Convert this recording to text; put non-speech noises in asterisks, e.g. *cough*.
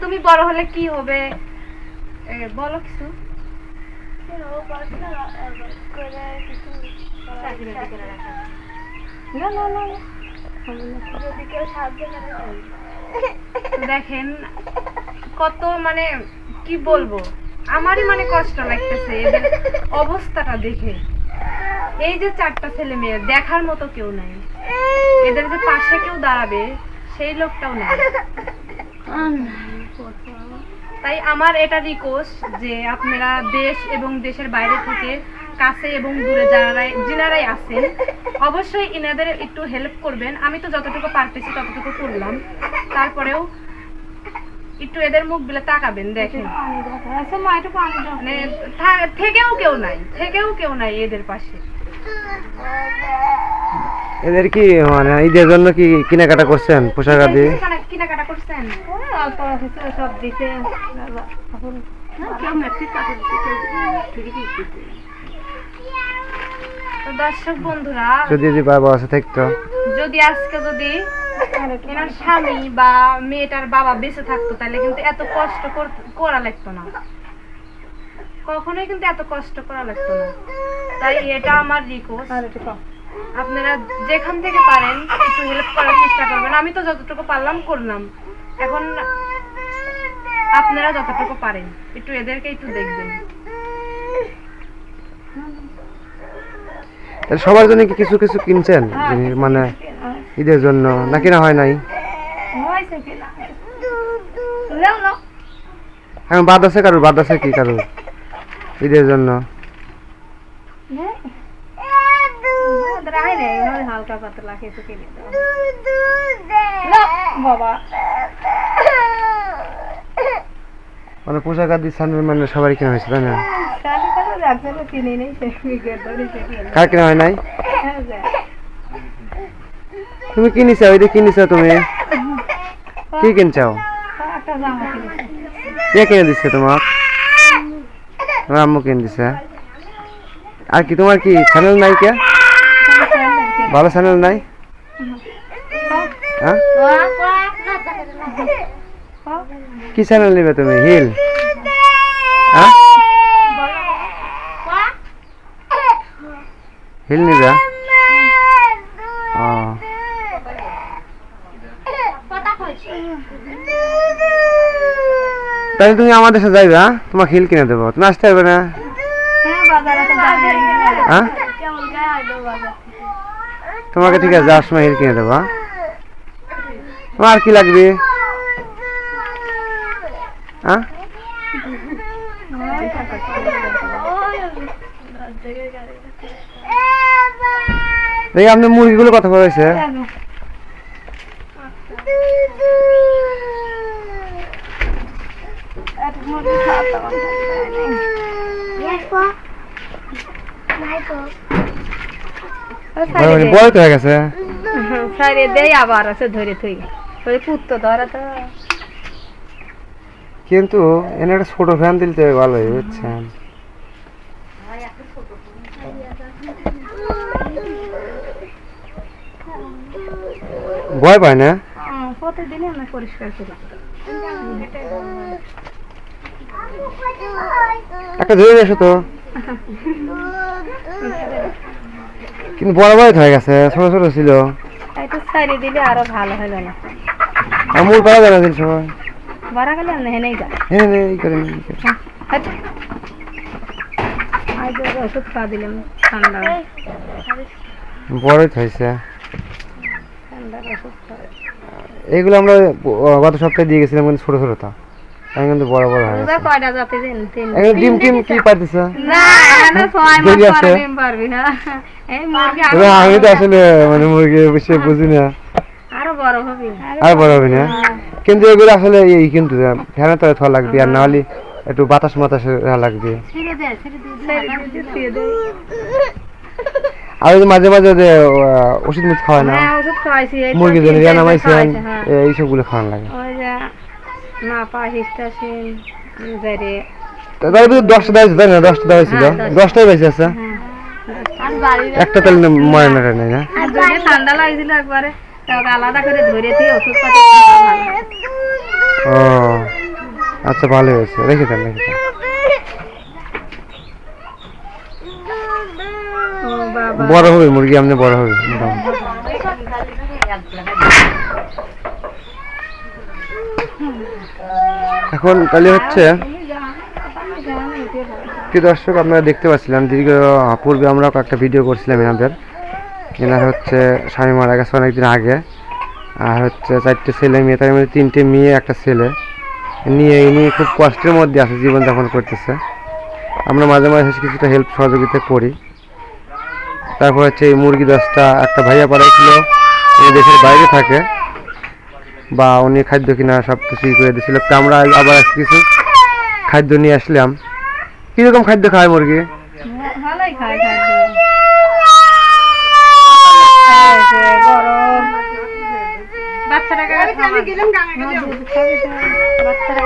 তুমি বড় হলে কি হবে? বলো কিছু। দেখেন, কত মানে কি বলব? আমারই মানে কষ্ট লাগতেছে এদের অবস্থাটা দেখে। এই যে চারটা ছেলে মেয়ে, দেখার মতো কেউ নাই। এদের যে পাশে কেউ দাঁড়াবে, সেই লোকটাও নেই। তাই আমার এটা রিকোয়েস্ট যে আপনারা দেশ এবং দেশের বাইরে থেকে কাছে এবং দূরে যারাই যিনারাই আছেন অবশ্যই এনাদের একটু হেল্প করবেন। আমি তো যতটুকু পারতেছি ততটুকু করলাম। তারপরেও একটু এদের মুখগুলো তাকাবেন দেখেন। মানে থেকেও কেউ নাই থেকেও কেউ নাই এদের পাশে। এদের কি মানে ঈদের জন্য কি কেনাকাটা করছেন পোশাক আদি? কেনাকাটা- করছেন? সব দিতে দর্শক বন্ধুরা যদি যদি বাবা আছে থাকতো। যদি আজকে যদি এনার স্বামী বা মেয়েটার বাবা বেঁচে থাকতো তাহলে কিন্তু এত কষ্ট করা লাগতো না। কখনোই কিন্তু এত কষ্ট করা লাগতো না। তাই এটা আমার রিকোয়েস্ট আপনারা যেখান থেকে পারেন একটু হেল্প করার চেষ্টা করবেন। আমি তো যতটুকু পারলাম করলাম। এখন আপনারা যতটুকু পারেন একটু এদেরকে একটু দেখবেন। সবার জন্য কি কিছু কিছু কিনছেন? জিনিস মানে ঈদের জন্য নাকি না কিনা হয় নাই? এখন বাদ আছে কারোর? বাদ আছে কি কারোর? ঈদের জন্য। হালকা পাতলা কিছু কিনে দাও বাবা মানে পোশাক আদি স্যান্ডেল মানে সবারই কেনা হয়েছে তাই না? কার কেনা হয় নাই? হ্যাঁ, তুমি কি নিছো? ওই কি নিছো তুমি? কি কিনছাও একটা কে কিনে দিচ্ছে তোমার? তোমার আম্মু কিনে দিছে। আর কি তোমার কি চ্যানেল নাই কে? ভালো চ্যানেল নাই? হ্যাঁ? কি চ্যানেল নিবে তুমি হিল হ্যাঁ? হিল নিবে? তাহলে তুমি আমাদের সাথে যাইবে হ্যাঁ? তোমার হিল কিনে দেবো। তুমি আসতে পারবে না? হ্যাঁ তোমাকে ঠিক আছে যাওয়ার হিল কিনে দেবো হ্যাঁ? তোমার কি লাগবে? হ্যাঁ? দেখি আপনি মুরগিগুলো কথা বলেছে তো হয়ে গেছে। সাইরে দেই আবার আছে ধরে থই। ওই পুত্ত ধরা তো। কিন্তু এনে একটা ছোট ফ্যান দিলে তো ভালোই বুঝছেন? ভয় পায় না? প্রতিদিনই আমরা পরিষ্কার করি। একটা ধরে এসো তো। *laughs* কিন্তু বড় বড় হয়ে গেছে ছোট ছোট ছিল। তাই তো দিলে আরও ভালো হলো না। আর মূল পাওয়া না দিন সবাই বাড়া গেলে না হেনেই যা হ্যাঁ হ্যাঁ এই করেন। হাট। আজ ওষুধ খাওয়া দিলাম ঠান্ডা। বড়ই তো হয়েছে এইগুলো আমরা গত সপ্তাহে দিয়ে গেছিলাম কিন্তু ছোট ছোট তা। এখন কিন্তু বড় বড় হয়ে ওদের কয়টা জাতি দিন? তিন। এখন ডিম টিম কি পারতেছে না এখনও ছয় মাস দেরি ডিম পারবি না। এই মুরগি এবার আমি তো আসলে মানে মুরগি বিষয়ে বুঝি না। আরও বড় হবে। আর বড় হবে না? কিন্তু এগুলো আসলে এই কিন্তু তলে থা লাগবে আর নাহলে একটু বাতাস মাতাস লাগবে। ছেড়ে দে ছেড়ে দে ছেড়ে দে আর ওই যে মাঝে মাঝে যে ওষুধ মুখ খাওয়ায় না? হ্যাঁ মুরগি জন্য রিয়া নামাইছেন হ্যাঁ। এইসবগুলো খাওয়ানো লাগে। না তাই না দশটা দেওয়া হয়েছিল। হ্যাঁ, দশটা। বেঁচে আছে? একটা তাহলে ময়নাটা নেই না? আর যদি ঠান্ডা লাগছিল একবারে। তাকে আলাদা করে ধরে দিয়ে ওষুধ পাতি ও আচ্ছা ভালো হয়েছে। রেখে দেন রেখে দেন। বড় হবে মুরগি আপনি বড় হবে মোটামুটি। এখন তাহলে হচ্ছে কি দর্শক, আপনারা দেখতে পাচ্ছিলেন দীর্ঘ পূর্বে আমরা একটা ভিডিও করছিলাম এনাদের এনার হচ্ছে স্বামী মারা গেছে অনেকদিন আগে। আর হচ্ছে চারটে ছেলে, মেয়ে, তার মধ্যে তিনটে মেয়ে, একটা ছেলে। নিয়ে ইনি খুব কষ্টের মধ্যে আছে জীবনযাপন করতেছে। আমরা মাঝে মাঝে কিছুটা হেল্প সহযোগিতা করি। তারপর হচ্ছে এই মুরগি দশটা একটা ভাইয়া পাঠাইছিল উনি দেশের বাইরে থাকে। বা উনি খাদ্য কিনা সব কিছুই করে দিয়েছিল তো আমরা আবার কিছু খাদ্য নিয়ে আসলাম। কীরকম খাদ্য খায় মুরগি? বাচ্চারা